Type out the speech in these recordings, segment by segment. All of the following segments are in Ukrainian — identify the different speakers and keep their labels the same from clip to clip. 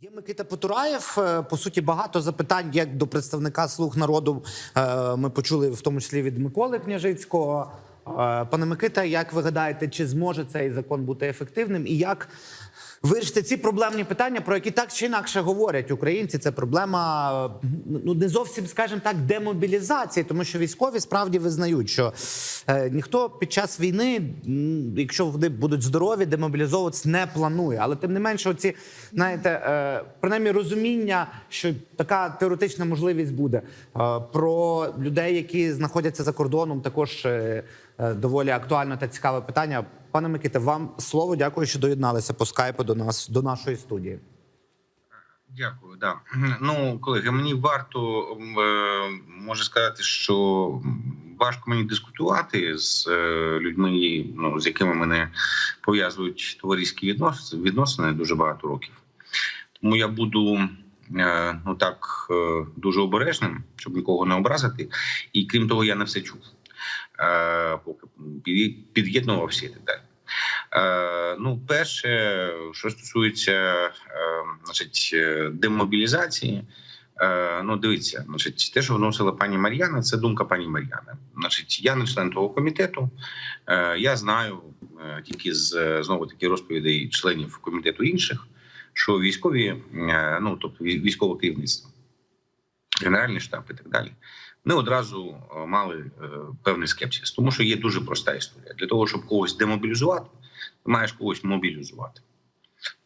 Speaker 1: Є Микита Потураєв. Е, По суті, багато запитань як до представника слуг народу. е, Ми почули в тому числі від Миколи Княжицького. Е, Пане Микита, як ви гадаєте, чи зможе цей закон бути ефективним, і як вирішити ці проблемні питання, про які так чи інакше говорять українці? Це проблема ну не зовсім, скажімо так, демобілізації, тому що військові справді визнають, що е, ніхто під час війни, якщо вони будуть здорові, демобілізовуватися не планує. Але тим не менше, оці знаєте, е, принаймні розуміння, що така теоретична можливість буде е, про людей, які знаходяться за кордоном, також е, е, доволі актуальне та цікаве питання. Пане Миките, вам слово. Дякую, що доєдналися по скайпу до нас до нашої студії.
Speaker 2: Дякую, да. Ну, колеги, мені варто е, можу сказати, що важко мені дискутувати з е, людьми, ну, з якими мене пов'язують товариські відносини, відносини дуже багато років. Тому я буду е, ну так дуже обережним, щоб нікого не образити. І крім того, я не все чув, поки під'єднувався і так далі. Е, ну, перше, що стосується е, значить, е, демобілізації, ну дивіться, значить, те, що вносила пані Мар'яна, це думка пані Мар'яни. Значить, я не член того комітету. Я знаю тільки з знову таки розповідей членів комітету інших, що військові, ну тобто вій- військове керівництво, генеральний штаб і так далі. Ми одразу мали певний скепсис, тому що є дуже проста історія. Для того, щоб когось демобілізувати, ти маєш когось мобілізувати.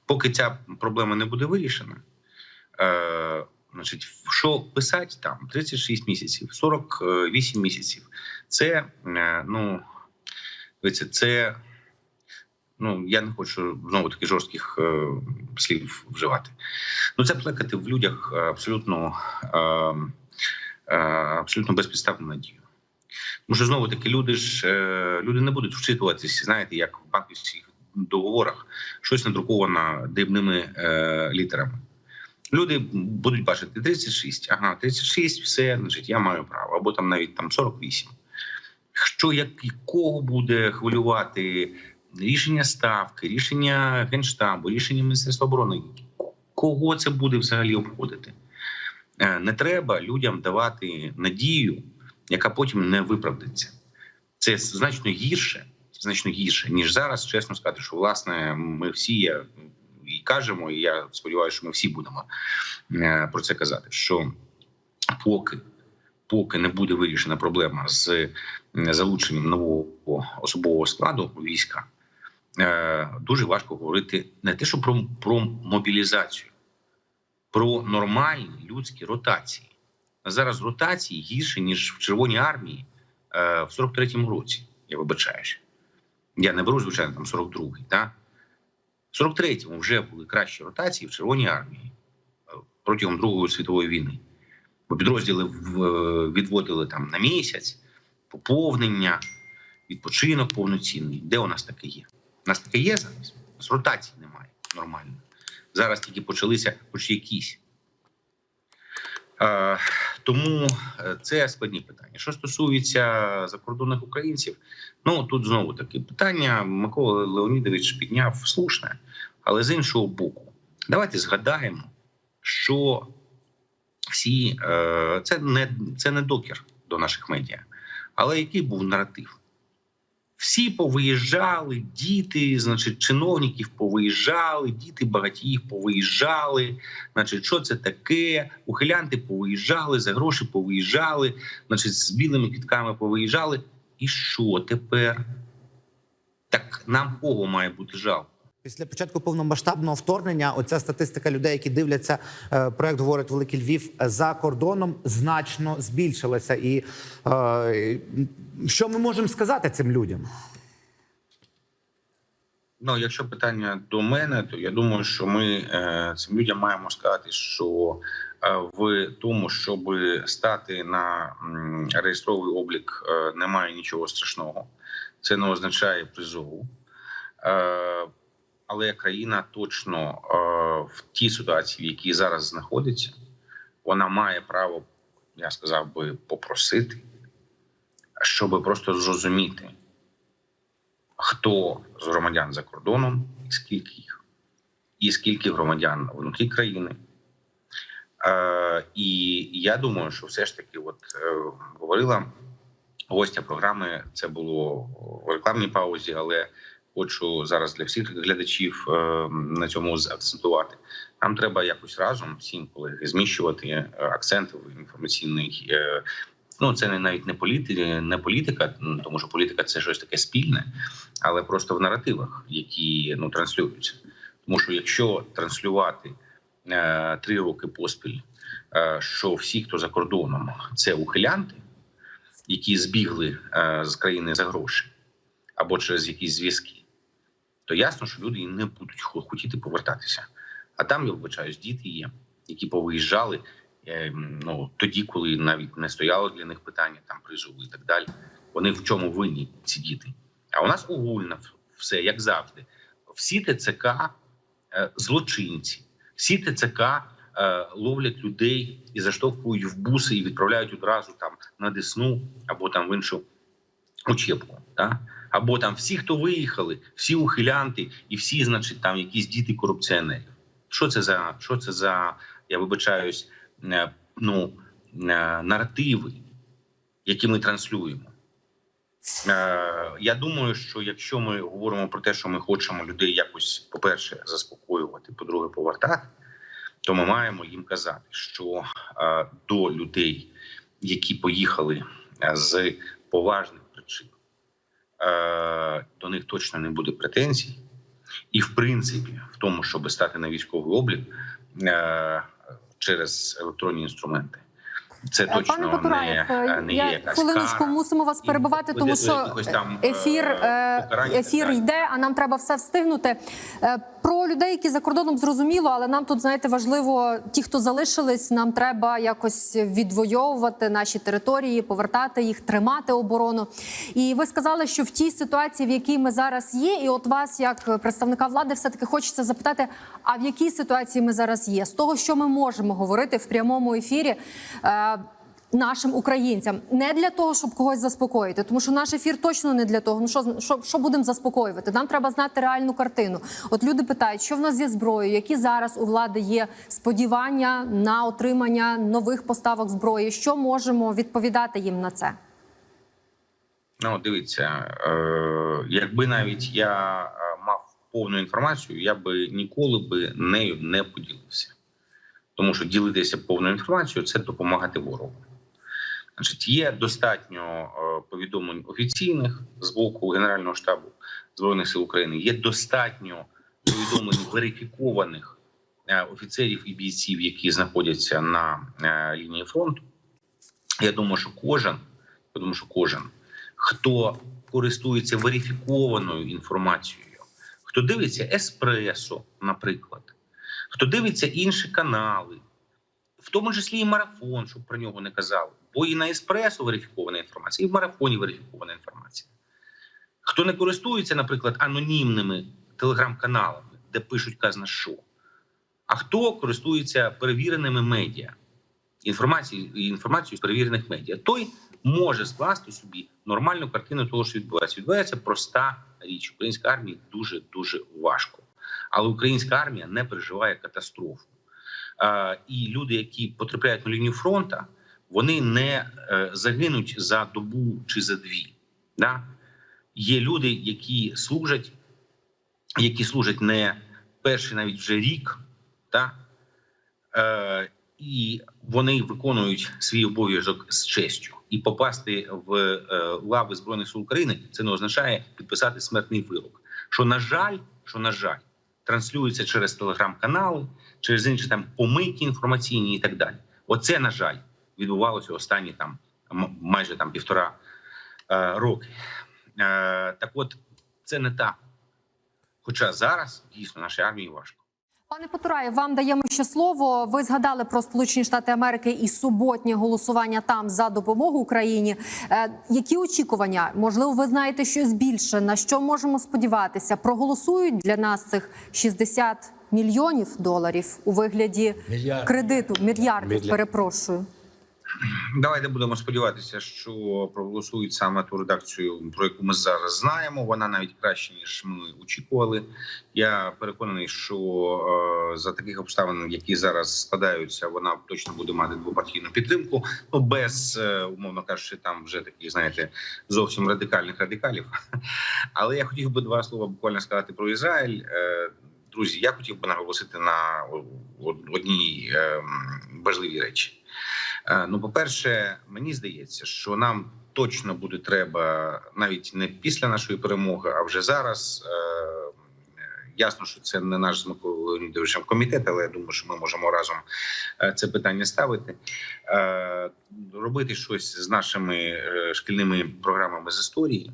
Speaker 2: Поки ця проблема не буде вирішена, е, значить, що писати там 36 місяців, 48 місяців, це е, ну дивіться, це. Ну, я не хочу знову таки жорстких е, слів вживати. Ну, це плекати в людях абсолютно, е, е, абсолютно безпідставну надію. Тому що знову таки люди ж е, люди не будуть вчитуватися, знаєте, як в банківських договорах щось надруковано дрібними е, літерами. Люди будуть бачити 36, ага, 36, все, значить, я маю право, або там навіть там 48. Що як кого буде хвилювати рішення ставки, рішення генштабу, рішення Міністерства оборони? Кого це буде взагалі обходити? Е, Не треба людям давати надію, яка потім не виправдиться. Це значно гірше, значно гірше, ніж зараз. Чесно сказати, що власне ми всі і кажемо, і я сподіваюся, що ми всі будемо е, про це казати. Що поки, поки не буде вирішена проблема з е, залученням нового особового складу війська, е, дуже важко говорити не те, що про, про мобілізацію, про нормальні людські ротації. Зараз ротації гірше, ніж в Червоній армії е, в 43-му році. Я вибачаюся. Я не беру, звичайно, там 42-й. Да? В 43-му вже були кращі ротації в Червоній армії е, протягом Другої світової війни. Бо підрозділи е, відводили там на місяць, поповнення, відпочинок повноцінний. Де у нас таке є? У нас таке є зараз? У нас ротації немає нормально. Зараз тільки почалися хоч якісь. Тому е, це складні питання. Що стосується закордонних українців, ну тут знову таке питання. Микола Леонідович підняв слушне, але з іншого боку, давайте згадаємо, що всі е, це не це не докір до наших медіа, але який був наратив? Всі повиїжджали, діти, значить, чиновників повиїжджали, діти багатіїв повиїжджали. Значить, що це таке? Ухилянти повиїжджали, за гроші повиїжджали, значить, з білими квітками повиїжджали. І що тепер? Так нам кого має бути жалко?
Speaker 1: Після початку повномасштабного вторгнення, оця статистика людей, які дивляться е, проект, говорить Великий Львів за кордоном, значно збільшилася. І е, що ми можемо сказати цим людям?
Speaker 2: Ну, якщо питання до мене, то я думаю, що ми е, цим людям маємо сказати, що е, в тому, щоб стати на реєстровий облік, е, немає нічого страшного. Це не означає призову. Е, але країна точно е, в тій ситуації, в якій зараз знаходиться, вона має право, я сказав би, попросити, щоб просто зрозуміти, хто з громадян за кордоном і скільки їх. і скільки громадян внутрі країни. Е, і я думаю, що все ж таки, от е, говорила гостя програми, це було в рекламній паузі, але хочу зараз для всіх глядачів е, на цьому акцентувати. Нам треба якось разом всім колеги зміщувати е, акценти в інформаційний. Е, ну це не навіть не політика, не політика, тому що політика це щось таке спільне, але просто в наративах, які ну транслюються. Тому що якщо транслювати е, три роки поспіль, е, що всі, хто за кордоном, це ухилянти, які збігли е, з країни за гроші або через якісь зв'язки, то ясно, що люди не будуть хотіти повертатися. А там, я вибачаюсь, діти є, які повиїжджали е, ну, тоді, коли навіть не стояло для них питання там призову і так далі. Вони в чому винні ці діти? А у нас огульно все, як завжди. Всі ТЦК е, злочинці, всі ТЦК е, ловлять людей і заштовхують в буси і відправляють одразу там на Десну або там в іншу учебку. Да? Або там всі, хто виїхали, всі ухилянти, і всі, значить, там якісь діти корупціонерів. Що це за що це за, я вибачаюсь, е, ну е, наративи, які ми транслюємо? Е, Я думаю, що якщо ми говоримо про те, що ми хочемо людей якось, по-перше, заспокоювати, по-друге, повертати, то ми маємо їм казати, що до людей, які поїхали з поважних причин, до них точно не буде претензій. І, в принципі, в тому, щоб стати на військовий облік е, через електронні інструменти, це
Speaker 3: Е,
Speaker 2: точно
Speaker 3: Пане Потураєв,
Speaker 2: не,
Speaker 3: е,
Speaker 2: не
Speaker 3: я
Speaker 2: якась
Speaker 3: хвилиночку
Speaker 2: кара.
Speaker 3: мусимо вас
Speaker 2: перебувати,
Speaker 3: перебивати, тому що
Speaker 2: там,
Speaker 3: ефір,
Speaker 2: е,
Speaker 3: е, ефір йде, а нам треба все встигнути. Е, Про людей, які за кордоном зрозуміло, але нам тут знаєте важливо, ті, хто залишились, нам треба якось відвоювати наші території, повертати їх, тримати оборону. І ви сказали, що в тій ситуації, в якій ми зараз є, і от вас, як представника влади, все таки хочеться запитати: а в якій ситуації ми зараз є? З того, що ми можемо говорити в прямому ефірі. Нашим українцям не для того, щоб когось заспокоїти, тому що наш ефір точно не для того. Ну що що, що будемо заспокоювати? Нам треба знати реальну картину. От люди питають, що в нас є зброєю, які зараз у влади є сподівання на отримання нових поставок зброї. Що можемо відповідати їм на це?
Speaker 2: Ну, дивіться, е, якби навіть я е, мав повну інформацію, я би ніколи би нею не поділився. Тому що ділитися повною інформацією це допомагати ворогу. Значить, є достатньо е, повідомлень офіційних з боку Генерального штабу Збройних сил України. Є достатньо повідомлень верифікованих е, офіцерів і бійців, які знаходяться на е, лінії фронту. Я думаю, що кожен, я думаю, що кожен, хто користується верифікованою інформацією, хто дивиться еспресо, наприклад, хто дивиться інші канали, в тому числі і марафон, щоб про нього не казали. Бо і на еспресо верифікована інформація, і в марафоні верифікована інформація. Хто не користується, наприклад, анонімними телеграм-каналами, де пишуть казна що, а хто користується перевіреними медіа, інформацією інформацією з перевірених медіа, той може скласти собі нормальну картину того, що відбувається. Відбувається проста річ. Українська армія дуже дуже важко, але українська армія не переживає катастрофу. І люди, які потрапляють на лінію фронту, вони не е, загинуть за добу чи за дві. Да? Є люди, які служать, які служать не перший навіть вже рік, да? е, і вони виконують свій обов'язок з честю. І попасти в е, лави збройних сил України це не означає підписати смертний вирок. Що на жаль, що на жаль, транслюється через телеграм-канали, через інші там помийки інформаційні і так далі. Оце на жаль відбувалося останні там майже там півтора е, роки. Е, так, от це не так. Хоча зараз дійсно нашій армії важко.
Speaker 3: Пане Потураєв, вам даємо ще слово. Ви згадали про Сполучені Штати Америки і суботнє голосування там за допомогу Україні. Е, які очікування? Можливо, ви знаєте щось більше. На що можемо сподіватися? Проголосують для нас цих 60 мільйонів доларів у вигляді
Speaker 4: Мільярд.
Speaker 3: кредиту, мільярдів.
Speaker 4: Мільярд.
Speaker 3: Перепрошую.
Speaker 2: Давайте будемо сподіватися, що проголосують саме ту редакцію, про яку ми зараз знаємо. Вона навіть краще ніж ми очікували. Я переконаний, що е, за таких обставин, які зараз складаються, вона точно буде мати двопартійну підтримку. Ну без е, умовно кажучи, там вже таких, знаєте, зовсім радикальних радикалів. Але я хотів би два слова буквально сказати про Ізраїль. Е, Друзі, я хотів би наголосити на одній е, важливій речі. Е, Ну, по-перше, мені здається, що нам точно буде треба навіть не після нашої перемоги, а вже зараз. Е, Ясно, що це не наш з Миколою Леонідовичем комітет, але я думаю, що ми можемо разом е, це питання ставити. Робити щось з нашими шкільними програмами з історії,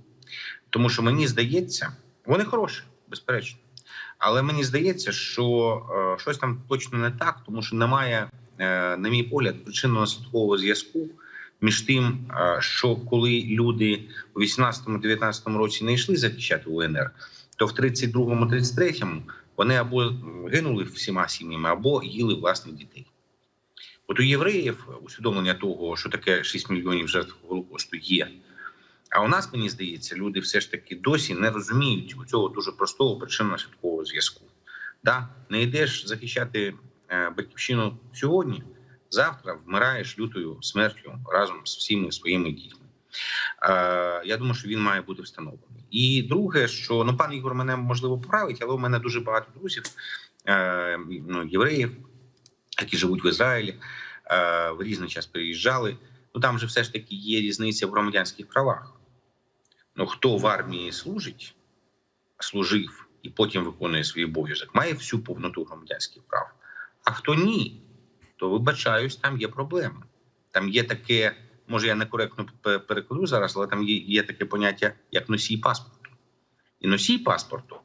Speaker 2: тому що мені здається, вони хороші, безперечно. Але мені здається, що щось там точно не так, тому що немає на мій погляд, причинно-наслідкового зв'язку між тим, е, що коли люди у 18-19 році не йшли захищати УНР, то в 32-33 вони або гинули всіма сім'ями, або їли власних дітей. От у євреїв усвідомлення того, що таке 6 мільйонів жертв Голокосту є. А у нас, мені здається, люди все ж таки досі не розуміють цього дуже простого причинно-наслідкового зв'язку. Да? Не йдеш захищати е, батьківщину сьогодні, завтра вмираєш лютою смертю разом з всіми своїми дітьми. Е, я думаю, що він має бути встановлений. І друге, що ну пан Ігор мене можливо поправить, але у мене дуже багато друзів, е, ну, євреїв, які живуть в Ізраїлі, е, в різний час приїжджали. Ну там же все ж таки є різниця в громадянських правах. Ну хто в армії служить, служив і потім виконує свій обов'язок, має всю повноту громадянських прав. А хто ні, то вибачаюсь, там є проблеми. Там є таке, може я некоректно пе- перекладу зараз, але там є, є таке поняття як носій паспорту. І носій паспорту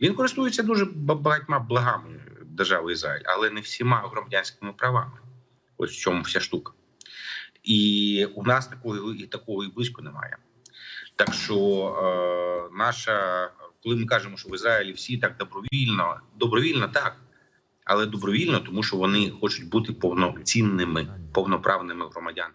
Speaker 2: він користується дуже багатьма благами держави Ізраїль, але не всіма громадянськими правами. Ось в чому вся штука. І у нас такого і такого і близько немає. Так що е, наша, коли ми кажемо, що в Ізраїлі всі так добровільно, добровільно так, але добровільно, тому що вони хочуть бути повноцінними, повноправними громадянами.